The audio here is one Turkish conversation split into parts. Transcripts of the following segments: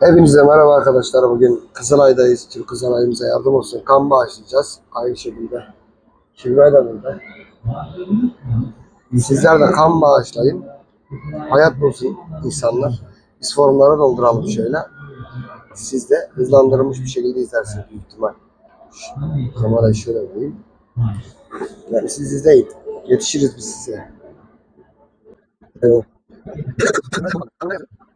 Hepinize merhaba arkadaşlar. Bugün Kızılay'dayız. Türk Kızılay'ımıza yardım olsun. Kan bağışlayacağız. Aynı şekilde. Şivray da burada. Sizler de kan bağışlayın. Hayat bulsun insanlar. Biz formları dolduralım şöyle. Siz de hızlandırılmış bir şekilde izlersiniz büyük ihtimal. Kamerayı şöyle koyayım. Yani siz izleyin. Yetişiriz biz size. Evet.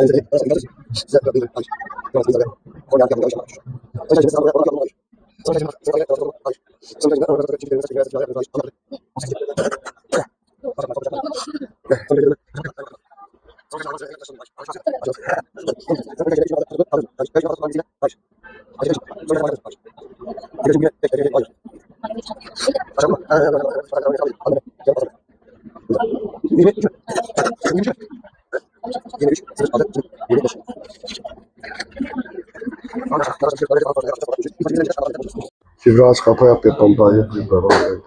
Gracias. Yine 3 sıra kaldı. Yine 5. Kübra aç kapa yapıyor pompayı. Kübra bana verdi.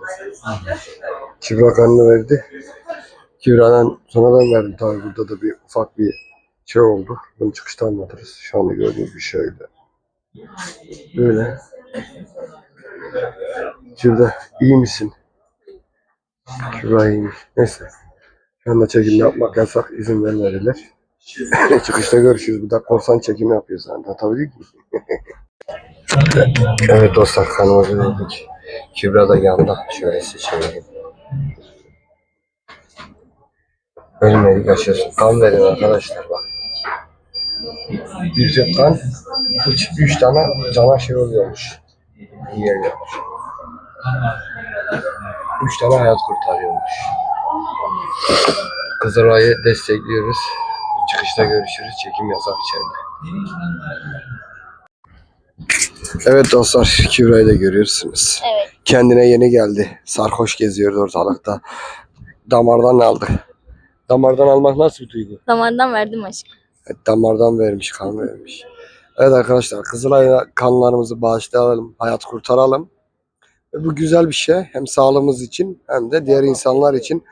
Kübra kanını verdi. Kübra'dan sonra ben verdim. Tabii burada da bir ufak bir şey oldu. Bunu çıkışta anlatırız. Şu anda gördüğünüz bir şöyle. Böyle. Kübra iyi misin? Kübra iyiymiş. Neyse. Şu anda çekim yapmak yasak. izin vermediler. Çıkışta görüşürüz. Bu da korsan çekimi yapıyor zaten. Anlatabiliyor muyum? Evet dostlar kanımızı verdik. Kübra da yanında. Şöyle size çevireyim. Ölmedik yaşıyorsun. Kan verin arkadaşlar bak. Bir tüp kan üç, üç tane cana şey oluyormuş. İyi geliyormuş. Üç tane hayat kurtarıyormuş. Kızılay'ı destekliyoruz. Çıkışta görüşürüz. Çekim yasak içeride. Evet dostlar Kübra'yı da görüyorsunuz. Evet. Kendine yeni geldi. Sarhoş geziyordu ortalıkta. Damardan aldı. Damardan almak nasıl bir duygu? Damardan verdim aşkım. Evet, damardan vermiş, kan vermiş. Evet arkadaşlar Kızılay'a kanlarımızı bağışlayalım, hayat kurtaralım. Ve bu güzel bir şey. Hem sağlığımız için hem de diğer insanlar için.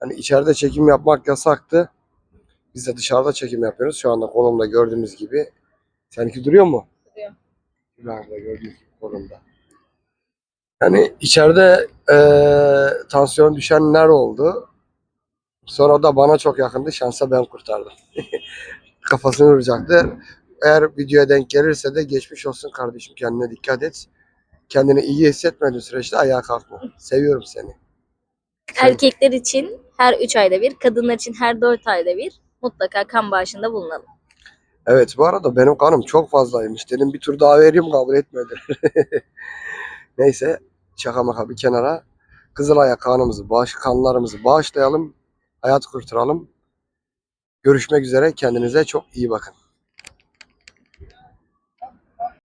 Hani içeride çekim yapmak yasaktı. Biz de dışarıda çekim yapıyoruz. Şu anda kolumda gördüğünüz gibi. Seninki duruyor mu? Duruyor. Nerede gördüğünüz gibi kolumda. Yani içeride eee tansiyon düşenler oldu. Sonra da bana çok yakındı. Şansa ben kurtardım. Kafasını vuracaktı. Eğer videoya denk gelirse de geçmiş olsun kardeşim. Kendine dikkat et. Kendini iyi hissetmediğin süreçte ayağa kalkma. Seviyorum seni. Sen- Erkekler için her 3 ayda bir, kadınlar için her 4 ayda bir mutlaka kan bağışında bulunalım. Evet bu arada benim kanım çok fazlaymış. Dedim bir tur daha vereyim kabul etmedi. Neyse şaka maka bir kenara. Kızılay'a kanımızı, bağış, kanlarımızı bağışlayalım. Hayat kurtaralım. Görüşmek üzere. Kendinize çok iyi bakın.